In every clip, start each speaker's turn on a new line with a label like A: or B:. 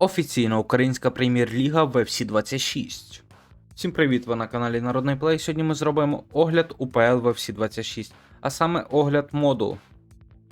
A: Офіційна українська прем'єр-ліга в FC 26. Всім привіт! Ви на каналі Народний Плей. Сьогодні ми зробимо огляд УПЛ в FC 26, а саме огляд моду.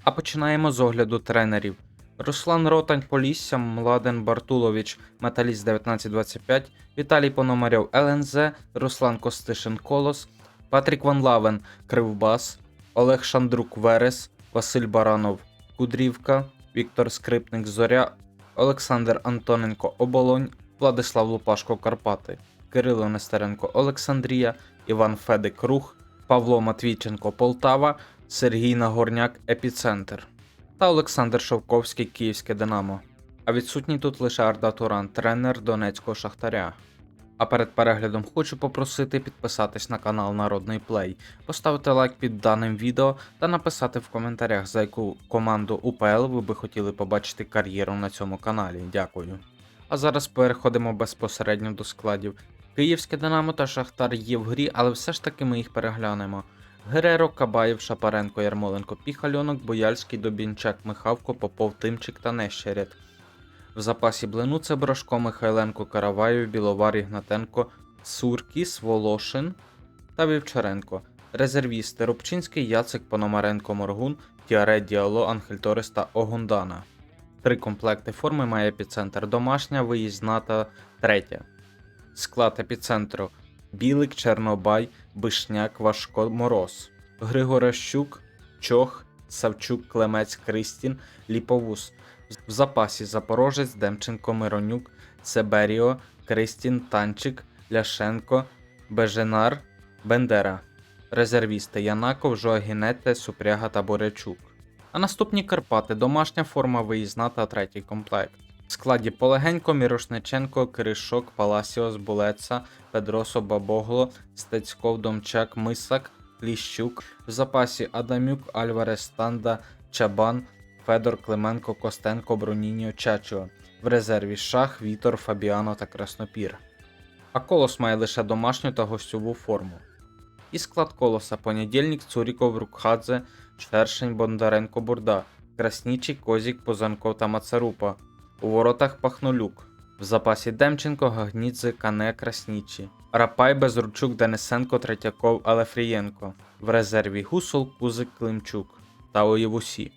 A: А починаємо з огляду тренерів. Руслан Ротань Полісся, Младен Бартулович, Металіст 1925, Віталій Пономарьов ЛНЗ, Руслан Костишин Колос, Патрік Ван Лавен Кривбас, Олег Шандрук Верес, Василь Баранов Кудрівка, Віктор Скрипник Зоря, Олександр Антоненко Оболонь, Владислав Лупашко Карпати, Кирило Нестеренко Олександрія, Іван Федик Рух, Павло Матвійченко Полтава, Сергій Нагорняк Епіцентр та Олександр Шовковський Київське Динамо. А відсутній тут лише Арда Туран, тренер Донецького Шахтаря. А перед переглядом хочу попросити підписатись на канал Народний Плей, поставити лайк під даним відео та написати в коментарях, за яку команду УПЛ ви би хотіли побачити кар'єру на цьому каналі. Дякую. А зараз переходимо безпосередньо до складів. Київське Динамо та Шахтар є в грі, але все ж таки ми їх переглянемо. Гереро, Кабаєв, Шапаренко, Ярмоленко, Піхальонок, Бояльський, Добінчак, Михавко, Попов, Тимчик та Нещерет. В запасі блину це Брошко, Михайленко, Караваєв, Біловар, Ігнатенко, Суркіс, Волошин та Вівчаренко. Резервісти Рубчинський, Яцик, Пономаренко, Моргун, Тіаре, Діало, Анхель Торес та Огундана. Три комплекти форми має епіцентр домашня, виїзна та третя. Склад епіцентру Білик, Чернобай, Бишняк, Важко, Мороз. Григорощук, Чох, Савчук, Клемець, Кристін, Ліповус. В запасі Запорожець, Демченко, Миронюк, Себеріо, Кристін, Танчик, Ляшенко, Беженар, Бендера. Резервісти Янаков, Жоагінете, Супряга та Борячук. А наступні Карпати домашня форма виїзна та третій комплект. В складі Полегенько, Мірошниченко, Киришок, Паласіос, Булеца, Педросо, Бабогло, Стецьков, Домчак, Мисак, Кліщук. В запасі Адамюк, Альварес, Танда, Чабан, Федор, Клименко, Костенко, Броніньо, Чачо. В резерві Шах, Вітор, Фабіано та Краснопір. А колос має лише домашню та гостьову форму. І склад колоса понедільник, Цуріков, Рукхадзе, Шершень, Бондаренко, Бурда, Краснічий, Козік, Позанков та Мацарупа. У воротах Пахнулюк. В запасі Демченко, Гагнідзе, Кане, Краснічі. Рапай, Безручук, Денисенко, Третьяков, Алефрієнко. В резерві Гусол, Кузик, Климчук та Оєвусі.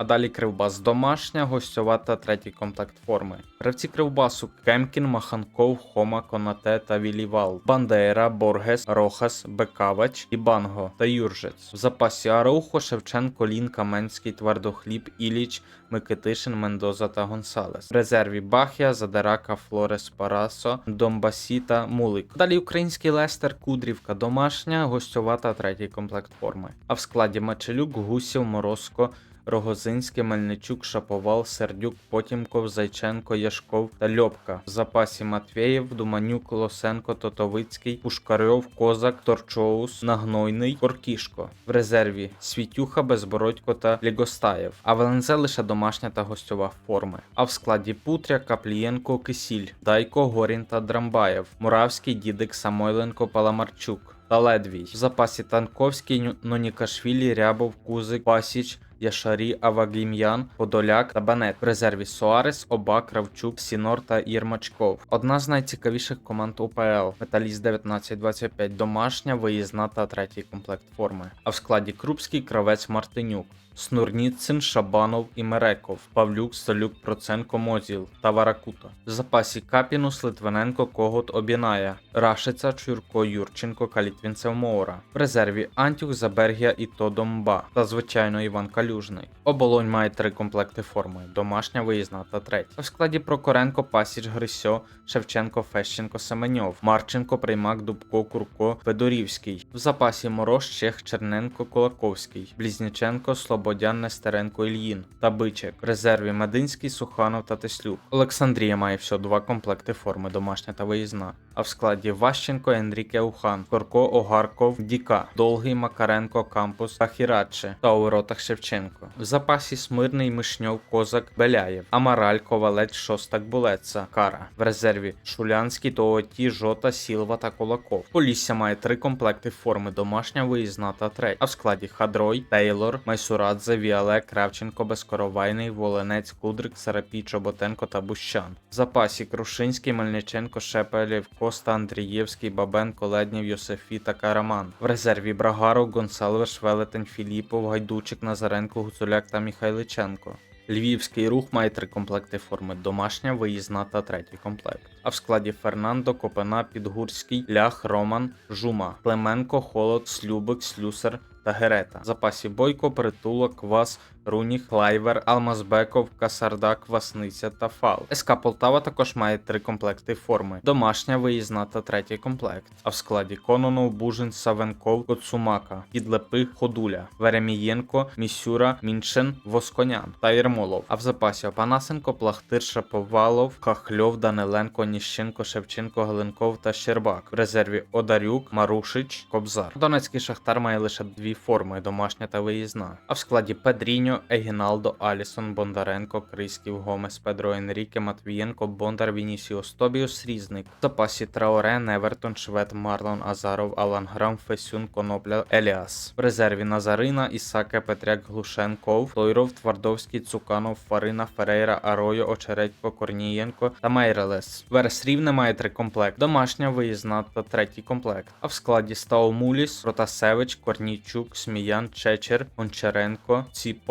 A: А далі Кривбас домашня, гостьова та третій комплект форми. Гравці Кривбасу Кемкін, Маханков, Хома, Конате та Вілівал, Бандера, Боргес, Рохас, Бекавач, Ібанго та Юржець. В запасі Араухо, Шевченко, Лін, Каменський, Твердохліб, Іліч, Микитишин, Мендоза та Гонсалес. В резерві Бахія, Задерака, Флорес, Парасо, Донбасі та Мулик. Далі український Лестер, Кудрівка домашня, гостьова та третій комплект форми. А в складі Мачелюк, Гусів, Морозко. Рогозинський, Мельничук, Шаповал, Сердюк, Потімков, Зайченко, Яшков та Льопка. В запасі Матвєєв, Думанюк, Лосенко, Тотовицький, Пушкарьов, Козак, Торчоус, Нагнойний, Коркішко. В резерві Світюха, Безбородько та Лігостаєв. А в лише домашня та гостьова форми. А в складі Путря, Каплієнко, Кисіль, Дайко, Горін та Драмбаєв, Муравський, Дідик, Самойленко, Паламарчук. Та Ледвій. В запасі Танковський, Нонікашвілі, Рябов, Кузик, Пасіч, Яшарі, Авагім'ян, Подоляк та Банет. В резерві Суарес, Оба, Кравчук, Сінор та Єрмачков. Одна з найцікавіших команд УПЛ. Металіст 1925 домашня, виїзна та третій комплект форми. А в складі Крупський, Кравець, Мартинюк. Снурніцин, Шабанов і Мереков, Павлюк, Столюк, Проценко, Мозіл та Варакута. В запасі Капінус, Литвиненко, Когут, Обіная, Рашиця, Чурко, Юрченко, Калітвінцев, Моура. В резерві Антюх, Забергія і Тодомба та звичайно Іван Калюжний. Оболонь має три комплекти форми: домашня, виїзна та третя. В складі Прокоренко, Пасіч, Грисьо, Шевченко, Фещенко, Семеньов, Марченко, Приймак, Дубко, Курко, Федорівський. В запасі Мороз, Чех, Черненко, Кулаковський, Близніченко, Слободян, Нестеренко, Ільїн та Бичек. В резерві Мединський, Суханов та Теслюк. Олександрія має всього два комплекти форми домашня та виїзна. А в складі Ващенко, Енріке Ухан, Корко, Огарков, Діка, Долгий, Макаренко, Кампус та Хіраче та у воротах Шевченко. В запасі Смирний, Мишньов, Козак, Беляєв, Амараль, Ковалець, Шостак, Булеца, Кара. В резерві Шулянський, Тооті, Жота, Сілва та Кулаков. Полісся має три комплекти форми домашня, виїзна та третя. А в складі Хадрой, Тейлор, Майсура Мурадзе, Віале, Кравченко, Безкоровайний, Волинець, Кудрик, Сарапій, Чоботенко та Бущан. В запасі Крушинський, Мельниченко, Шепелєв, Коста, Андрієвський, Бабенко, Леднєв, Йосифі та Караман. В резерві Брагаров, Гонсалвеш, Велетень, Філіпов, Гайдучик, Назаренко, Гуцуляк та Міхайличенко. Львівський рух має три комплекти форми: домашня, виїзна та третій комплект. А в складі Фернандо, Копена, Підгурський, Лях, Роман, Жума, Клименко, Холод, Слюбик, Слюсар та Герета. Запасі Бойко, Притулок, Квас, Руніх, Клайвер, Алмазбеков, Касардак, Васниця та Фал. СК Полтава також має три комплекти форми: домашня, виїзна та третій комплект. А в складі Кононов, Бужин, Савенков, Коцумака, Підлепих, Ходуля, Веремієнко, Місюра, Міншен, Восконян та Єрмолов. А в запасі Опанасенко, Плахтир, Шаповалов, Хахльов, Даниленко, Ніщенко, Шевченко, Галенков та Щербак. В резерві Одарюк, Марушич, Кобзар. Донецький шахтар має лише дві форми: домашня та виїзна. А в складі Педріньо, Егіналдо, Алісон, Бондаренко, Крисків, Гомес, Педро Енріке, Матвієнко, Бондар, Вінісіус, Тобіус, Різник. В запасі Траоре, Невертон, Швед, Марлон, Азаров, Алан Грам, Фесюн, Конопля, Еліас. В резерві Назарина, Ісаке, Петряк, Глушенков, Тойров, Твардовський, Цуканов, Фарина, Ферейра, Аройо, Очередько, Корнієнко та Мейрелес. Верес Рівне має три комплект: домашня, виїзна та третій комплект. А в складі Стаумуліс, Протасевич, Корнійчук, Сміян, Чечер, Гончаренко,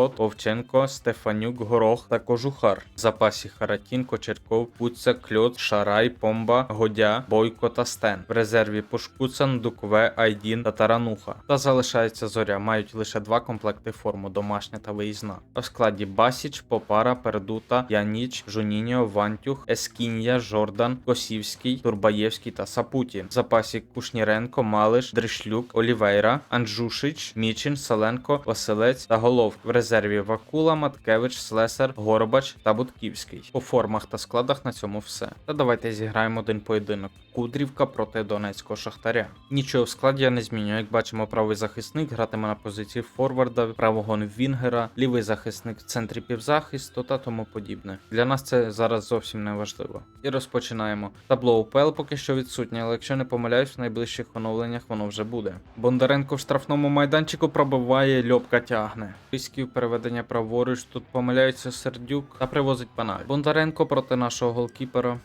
A: Ціпот, Овченко, Стефанюк, Горох та Кожухар. В запасі Харатін, Кочерков, Пуця, Кльот, Шарай, Помба, Годя, Бойко та Стен. В резерві Пушкуцан, Дукве, Айдін та Тарануха. Та залишається зоря. Мають лише два комплекти форму домашня та виїзна. В складі Басіч, Попара, Пердута, Яніч, Жуніньо, Вантюх, Ескінія, Жордан, Косівський, Турбаєвський та Сапутін. В запасі Кушніренко, Малиш, Дришлюк, Олівейра, Анджушич, Мічин, Саленко, Василець та Голов. В резерві Вакула, Маткевич, Слесар, Горбач та Будківський. По формах та складах на цьому все. Та давайте зіграємо один поєдинок. Кудрівка проти Донецького Шахтаря. Нічого в складі я не змінюю. Як бачимо, правий захисник гратиме на позиції форварда, правого Вінгера, лівий захисник в центрі півзахисту та тому подібне. Для нас це зараз зовсім не важливо. І розпочинаємо. Табло УПЛ поки що відсутнє, але якщо не помиляюсь, в найближчих оновленнях воно вже буде. Бондаренко в штрафному майданчику пробиває, льопка тягне. Рисків переведення праворуч тут помиляється Сердюк та привозить пеналь. Бондаренко проти нашого голкіпера.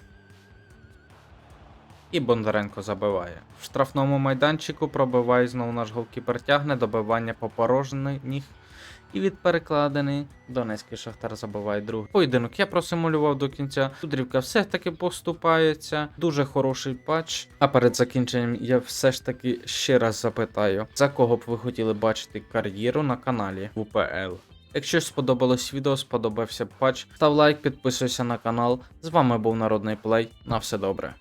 A: І Бондаренко забиває. В штрафному майданчику пробиває знову наш голкіпер тягне, добивання по порожніх. І від перекладини Донецький Шахтар забиває другий. Поєдинок я просимулював до кінця. Тудрівка все-таки поступається. Дуже хороший патч. А перед закінченням я все ж таки ще раз запитаю, за кого б ви хотіли бачити кар'єру на каналі УПЛ. Якщо сподобалось відео, сподобався патч, став лайк, підписуйся на канал. З вами був Народний Плей. На все добре.